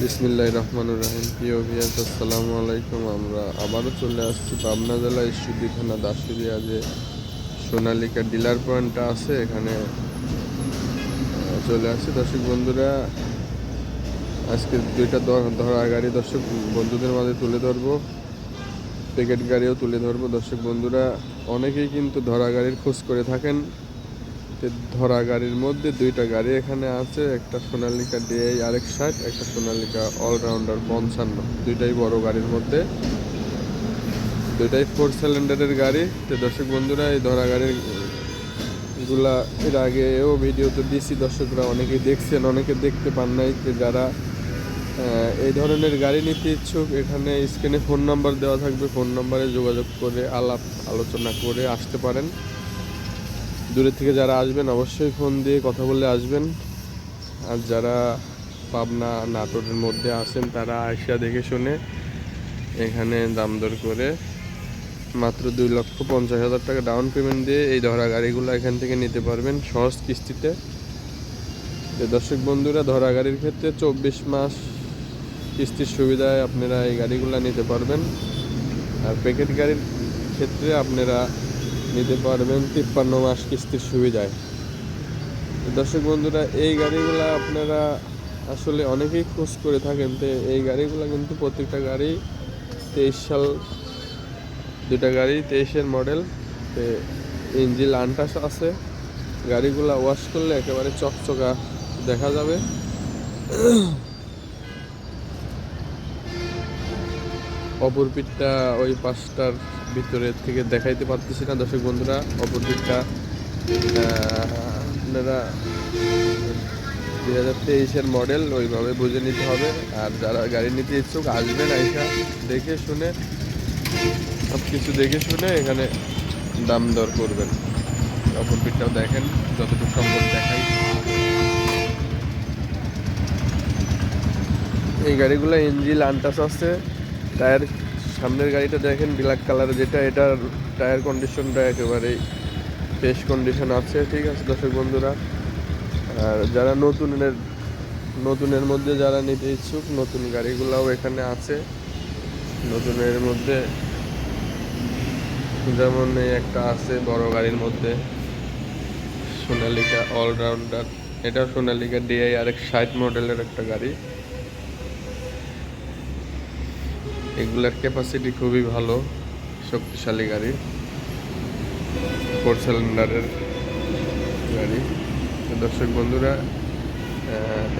বিসমিল্লাহ রহমানুর রহিম। প্রিয় ভিয়াস আসসালামু আলাইকুম। আমরা আবারও চলে আসছি পাবনা জেলা ইস্যুদি থানা দাসুরিয়া যে সোনালিকা ডিলার পয়েন্টটা আছে, এখানে চলে আসছি। দর্শক বন্ধুরা, আজকে দুইটা ধরা গাড়ি দর্শক বন্ধুদের মাঝে তুলে ধরবো। প্যাকেট গাড়িও তুলে ধরবো। দর্শক বন্ধুরা, অনেকেই কিন্তু ধরা গাড়ির খোঁজ করে থাকেন। ধরা গাড়ির মধ্যে দুইটা গাড়ি এখানে আছে, একটা সোনালিকা ডিআই আরেক ষাট, একটা সোনালিকা অলরাউন্ডার পঞ্চান্ন। দুইটাই বড় গাড়ির মধ্যে। দুইটাই ফোর সিলিন্ডারের গাড়ি। তো দর্শক বন্ধুরা, এই ধরা গাড়িরগুলা এর আগেও ভিডিওতে দিয়েছি দর্শকরা অনেকেই দেখছেন, অনেকে দেখতে পান নাই যে যারা এই ধরনের গাড়ি নিতে ইচ্ছুক, এখানে স্ক্রিনে ফোন নাম্বার দেওয়া থাকবে। ফোন নাম্বারে যোগাযোগ করে আলাপ আলোচনা করে আসতে পারেন। দূরে থেকে যারা আসবেন, অবশ্যই ফোন দিয়ে কথা বলে আসবেন। আর যারা পাবনা নাটোরের মধ্যে আসেন তারা আসিয়া দেখে শুনে এখানে দাম দর করে মাত্র দুই লক্ষ পঞ্চাশ হাজার টাকা ডাউন পেমেন্ট দিয়ে এই ধরা গাড়িগুলো এখান থেকে নিতে পারবেন সহজ কিস্তিতে। দর্শক বন্ধুরা, ধরা গাড়ির ক্ষেত্রে চব্বিশ মাস কিস্তির সুবিধায় আপনারা এই গাড়িগুলো নিতে পারবেন। আর প্যাকেট গাড়ির ক্ষেত্রে আপনারা নিতে পারবেন তিপ্পান্ন মাস কিস্তির সুবিধায়। দর্শক বন্ধুরা, এই গাড়িগুলো আপনারা আসলে অনেকেই খোঁজ করে থাকেন তো এই গাড়িগুলো কিন্তু প্রত্যেকটা গাড়ি তেইশ সাল দুটা গাড়ি তেইশের মডেল, তো ইঞ্জিল আনটাস আছে। গাড়িগুলা ওয়াশ করলে একেবারে চকচকা দেখা যাবে। অপর পিঠটা ওই পাঁচটার ভিতরে থেকে দেখাইতে পারতেছি না, দর্শক বন্ধুরা, অপর পিঠটা আপনারা দুই হাজার তেইশের মডেল ওইভাবে বুঝে নিতে হবে। আর যারা গাড়ি নিতে ইচ্ছুক আসবেন আইসা দেখে শুনে সব কিছু দেখে শুনে এখানে দাম দর করবেন। অপর পিঠটাও দেখেন, যতটুকু সম্ভব দেখাই। এই গাড়িগুলো ইঞ্জিল আনটাস আছে। টায়ার সামনের গাড়িটা দেখেন ব্ল্যাক কালার যেটা, এটার টায়ার কন্ডিশনটা একেবারেই ফ্রেশ কন্ডিশন আছে, ঠিক আছে দর্শক বন্ধুরা। আর যারা নতুনের নতুনের মধ্যে যারা নিতে ইচ্ছুক, নতুন গাড়িগুলোও এখানে আছে। নতুনের মধ্যে যেমন এই একটা আছে বড় গাড়ির মধ্যে, সোনালিকা অলরাউন্ডার এটা সোনালিকা ডিআই আর এক ষাট মডেলের একটা গাড়ি। এগুলার ক্যাপাসিটি খুবই ভালো, শক্তিশালী গাড়ি ফোর সিলিন্ডারের গাড়ি। দর্শক বন্ধুরা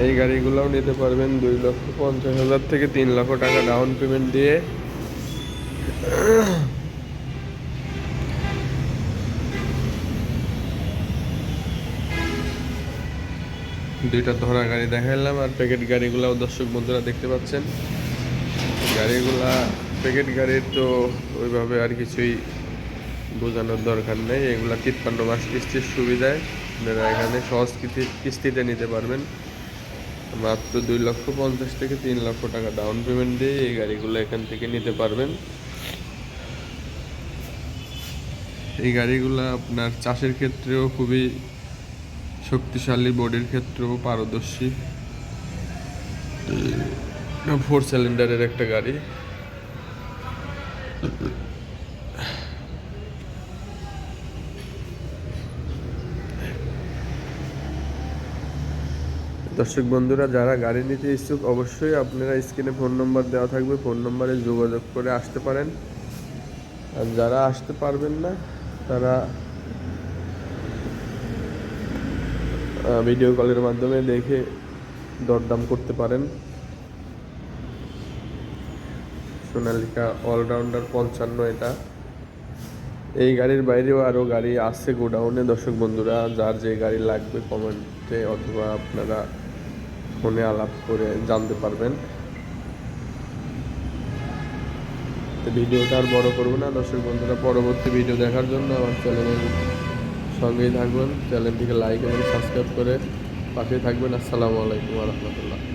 এই গাড়িগুলোও নিতে পারবেন দুই লক্ষ পঞ্চাশ হাজার থেকে তিন লক্ষ টাকা ডাউন পেমেন্ট দিয়ে। দুইটা ধরা গাড়ি দেখাইলাম, আর প্যাকেট গাড়িগুলোও দর্শক বন্ধুরা দেখতে পাচ্ছেন। গাড়িগুলা প্যাকেট গাড়ির তো ওইভাবে আর কিছুই বোঝানোর দরকার নেই। এগুলা তিপ্পান্ন মাস কিস্তির সুবিধায় আপনারা এখানে সহজ কিস্তিতে নিতে পারবেন। মাত্র দুই লক্ষ পঞ্চাশ থেকে তিন লক্ষ টাকা ডাউন পেমেন্ট দিয়ে এই গাড়িগুলো এখান থেকে নিতে পারবেন। এই গাড়িগুলো আপনার চাষের ক্ষেত্রেও খুবই শক্তিশালী বডির ক্ষেত্রেও পারদর্শী। ফোর সিলিন্ডারের একটা গাড়ি। দর্শক বন্ধুরা, যারা গাড়ি নিতে ইচ্ছুক, অবশ্যই আপনারা স্ক্রিনে ফোন নম্বর দেওয়া থাকবে। ফোন নম্বরে যোগাযোগ করে আসতে পারেন। আর যারা আসতে পারবেন না, তারা ভিডিও কলের মাধ্যমে দেখে দরদাম করতে পারেন। সোনালিকা অলরাউন্ডার পঞ্চান্ন এটা। এই গাড়ির বাইরেও আরও গাড়ি আছে গোডাউনে। দর্শক বন্ধুরা, যার যে গাড়ি লাগবে কমেন্টে অথবা আপনারা ফোনে আলাপ করে জানতে পারবেন। ভিডিওটা আর বড় করব না। দর্শক বন্ধুরা, পরবর্তী ভিডিও দেখার জন্য আমার চ্যানেলের সঙ্গেই থাকবেন। চ্যানেলটিকে লাইক এবং সাবস্ক্রাইব করে পাশে থাকবেন। আসসালামু আলাইকুম রহমতুল্লাহ।